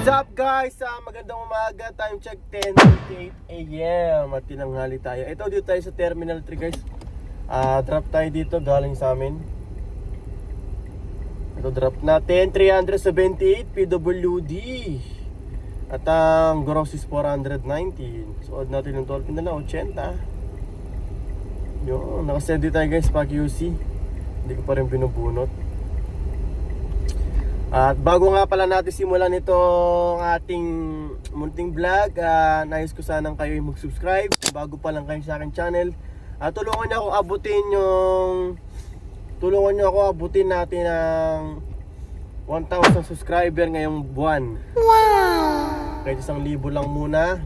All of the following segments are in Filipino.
What's up guys? Ah, magandang umaga. Time check 10.58 a.m. At tinanghali tayo. Ito dito tayo sa Terminal 3 guys. Ah, drop tayo dito galing sa amin. Ito drop natin 378 PWD. At ang gross is 419. So add natin yung 12 na lang 80. Yun, nakasend tayo guys pa QC. Hindi ko pa rin binubunot. At bago nga pala natin simulan itong ating munting vlog, ah, nais ko sanang kayo mag-subscribe bago pa lang kayo sa akin channel. At tulungan niyo ako abutin yung tulungan niyo ako abutin natin ang 1,000 subscriber ngayong buwan. Wow! Kahit isang libo lang muna.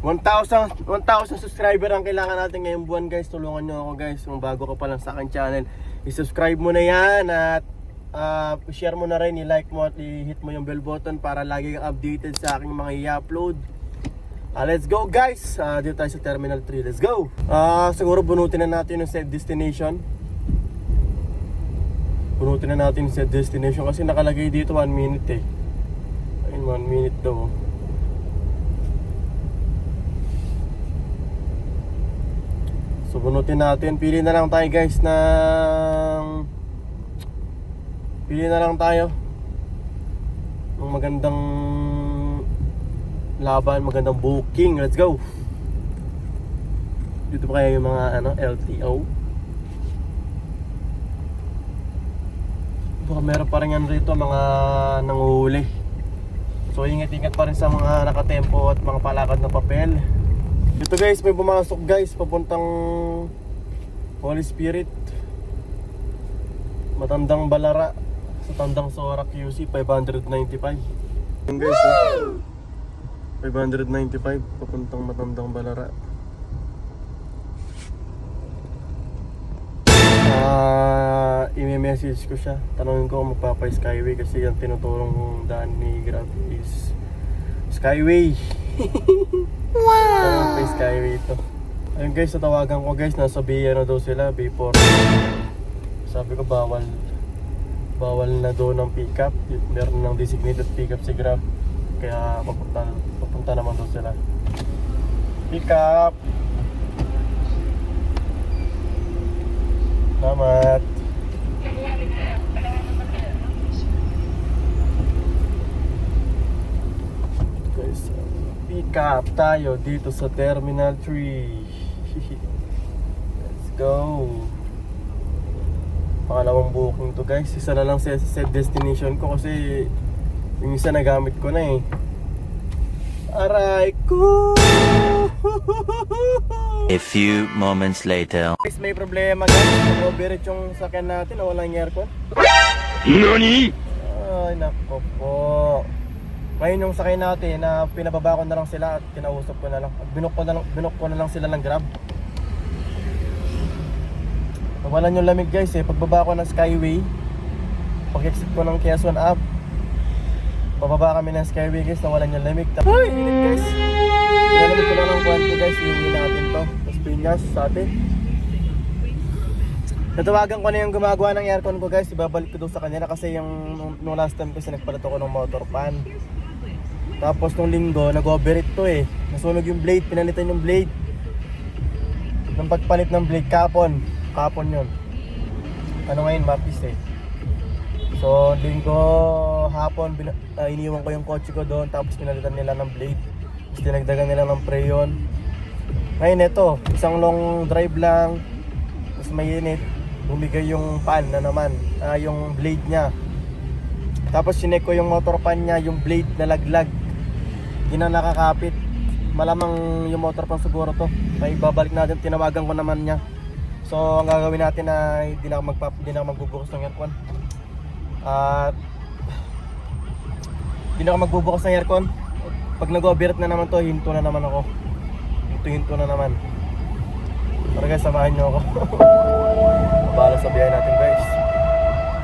1,000 1,000 subscriber ang kailangan natin ngayong buwan guys. Tulungan niyo ako guys kung bago ka pa lang sa akin channel. I-subscribe mo na yan at uh, share mo na rin, i-like mo at i-hit mo yung bell button para lagi kang updated sa aking mga i-upload. Ah, let's go guys! Ah, dito tayo sa Terminal 3. Let's go! Ah, siguro bunutin na natin yung set destination. Bunutin na natin yung set destination kasi nakalagay dito 1 minute eh. Ayun, 1 minute daw. So bunutin natin. Pili na lang tayo guys ng Pili na lang tayo ng magandang laban, magandang booking. Let's go. Dito pa kaya yung mga ano, LTO. Baka meron pa rin yan rito mga nanguhuli. So ingat-ingat pa rin sa mga nakatempo at mga palakad na papel. Dito guys, may pumasok guys papuntang Holy Spirit. Matandang Balara sa Tandang Sora QC 595. Yung guys, oh. 595 papuntang Matandang Balara. Ah, i-message ko siya. Tanungin ko kung magpapay Skyway kasi yung tinutulong kong daan ni Grab is Skyway. wow! Tanong pa Skyway ito. Ayun guys, natawagan ko guys, nasa B ano daw sila, B4. Sabi ko bawal bawal na doon ng pickup. Meron ng designated pickup si Grab. Kaya papunta, papunta naman doon sila. Pickup! Salamat! Guys, pick up tayo dito sa Terminal 3. Let's go! Pangalawang booking to guys. Isa na lang sa set destination ko kasi yung isa nagamit ko na eh. Aray ko! A few moments later. Guys, may problema guys. Nag-overheat yung sakyan natin. Walang aircon. NANI? Ay, nako po. Ngayon yung sakay natin na pinababa ko na lang sila at kinausap ko na lang. At Binok ko na lang, binok ko na lang sila ng grab. Nawalan yung lamig guys eh. Pagbaba ko ng Skyway, pag-exit ko ng Quezon Ave, pababa kami ng Skyway guys, nawalan yung lamig. Tapos, Ay, init guys. Pinalamig ko na ng kwanto guys, iuwi natin to. Tapos sa atin. Natawagan ko na yung gumagawa ng aircon ko guys, ibabalik ko doon sa kanila kasi yung nung- last time kasi nagpalit ako ng motor fan. Tapos nung linggo, nag-overheat to eh. Nasunog yung blade, pinalitan yung blade. Nung pagpalit ng blade kapon, kapon yun. Ano ngayon, mapis eh. So, linggo, hapon, bin- ah, iniwan ko yung kotse ko doon, tapos pinalitan nila ng blade. Tapos dinagdagan nila ng preyon. Ngayon ito, isang long drive lang, tapos mainit, bumigay yung pan na naman, ah, yung blade niya. Tapos sinek ko yung motor pan niya, yung blade na laglag. Hindi na nakakapit. Malamang yung motor pan siguro to. May babalik natin, tinawagan ko naman niya. So, ang gagawin natin ay hindi na ako, magpap, hindi na magbubukas ng aircon. At hindi na magbubukas ng aircon. Pag nag-overheat na naman to, hinto na naman ako. Hinto-hinto na naman. Para guys, samahan nyo ako. Bahala sa biyahe natin guys.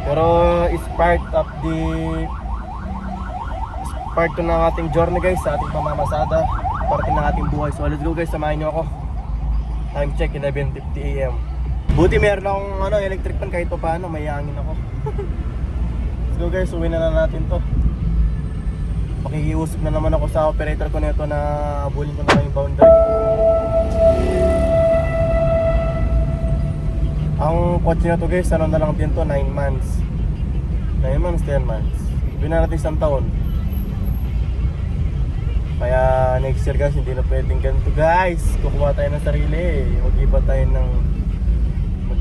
Pero it's part of the part to ng ating journey guys sa ating pamamasada. Parte ng ating buhay. So let's go guys, samahan nyo ako. Time check 11.50 am. Buti meron akong ano, electric fan kahit pa paano, may hangin ako. let's go guys, uwi na na natin to. nakikiusap na naman ako sa operator ko nito na abulin ko na lang yung boundary. Ang kotse na to guys, ano na lang din to, 9 months. 9 months, 10 months. Natin isang taon. Kaya next year guys, hindi na pwedeng ganito guys. Kukuha tayo ng sarili. Mag-iba tayo ng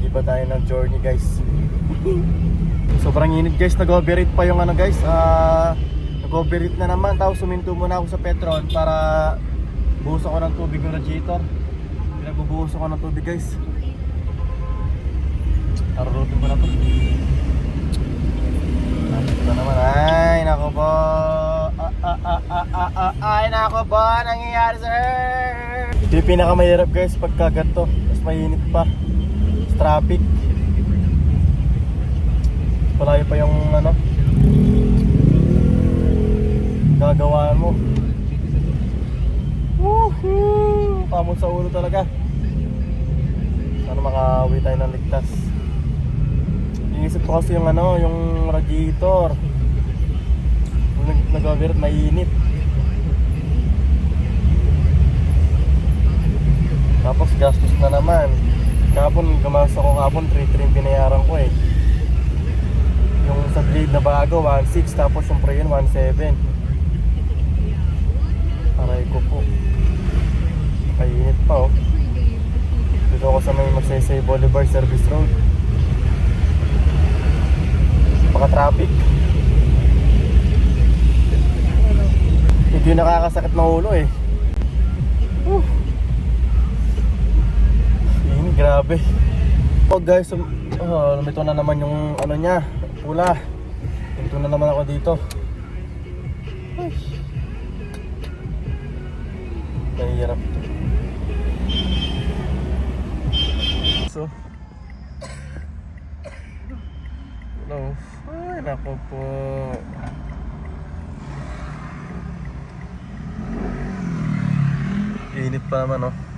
mag-iba tayo ng journey guys. Sobrang init guys, nag-overheat pa yung ano guys. Ah, nag-overheat na naman. Tapos suminto muna ako sa Petron para buhos ako ng tubig ng radiator. Pinagbubuhos ako ng tubig guys. Arurutin ko na to. Ito na naman. Ay, nako po. Ah, ah, ah, ah, ah, ah, ay, nako po. Nangyayari, sir. Ito yung pinakamahirap guys pagka ganito. Tapos mainit pa. Traffic. Malayo pa yung ano. Gagawaan mo. Woohoo! Pamon sa ulo talaga. Sana makauwi tayo ng ligtas. Inisip ko kasi yung ano, yung radiator. Kung nag nag-overheat, mainit. Tapos gastos na naman. Kahapon, gumastos ako kahapon, 3-3 yung binayaran ko eh. Yung sa blade na bago, 1.6 tapos yung pre yun, 1.7 Aray ko po. Kainit pa oh. Dito ako sa may Magsaysay Boulevard Service Road. Paka-traffic Ito yung nakakasakit ng ulo eh. Whew. Grabe Oh guys, um, oh, lumito na naman yung ano niya, pula. Lumito na naman ako dito. Ay. Nahihirap to. So, no. Ay, nako po. Init pa naman, oh.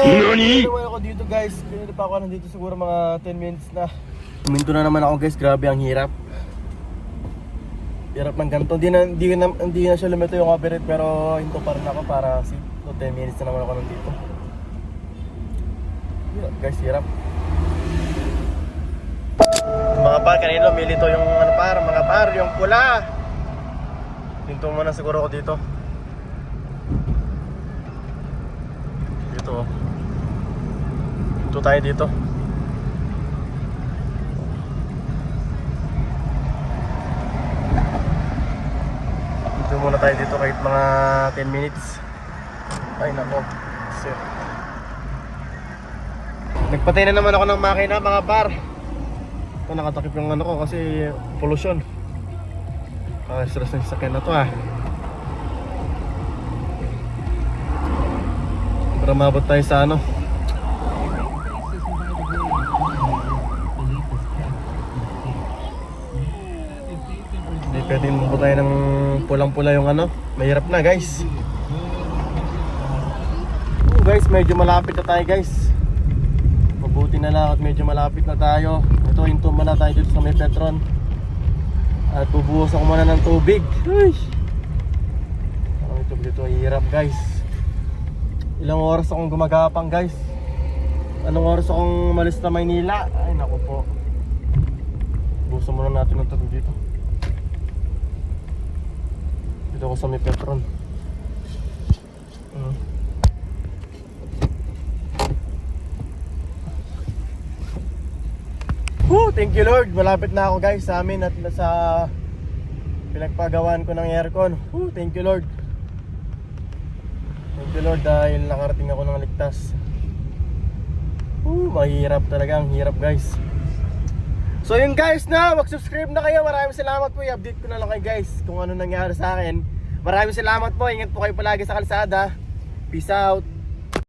Nani? Anyway ako dito guys, kanina pa ako nandito siguro mga 10 minutes na. Minto na naman ako guys, grabe ang hirap. Hirap ng ganito, hindi na, hindi na, hindi na siya lumito yung overheat pero hinto pa rin ako para si, so 10 minutes na naman ako nandito. Hirap guys, hirap. Mga par, kanina lumilito yung ano par, mga par, yung pula. Hinto muna siguro ako dito. Dito oh dito tayo dito. Dito muna tayo dito kahit mga 10 minutes. Ay nako. Shit. Nagpatay na naman ako ng makina mga par. Ito nakatakip yung ano ko kasi pollution. Ah, stress ng sakyan na to ah. Para mabot tayo sa ano. Pwedeng mo tayo ng pulang-pula yung ano. Mahirap na guys. Oh, guys, medyo malapit na tayo guys. Mabuti na lang at medyo malapit na tayo. Ito, hinto muna tayo dito sa may Petron. At bubuhos ako muna ng tubig. Uy! Parang ito dito hirap guys. Ilang oras akong gumagapang guys. Anong oras akong malis na Maynila? Ay naku po. Buso muna natin ng tubig dito. Dito ako sa may Petron. Uh. Woo! Thank you Lord! Malapit na ako guys sa amin at sa pinagpagawaan ko ng aircon. Woo! Thank you Lord! Thank you Lord dahil nakarating ako ng ligtas. Woo! Mahirap talaga. Ang hirap guys. So yun guys na, mag-subscribe na kayo. Maraming salamat po. I-update ko na lang kayo guys kung ano nangyari sa akin. Maraming salamat po. Ingat po kayo palagi sa kalsada. Peace out.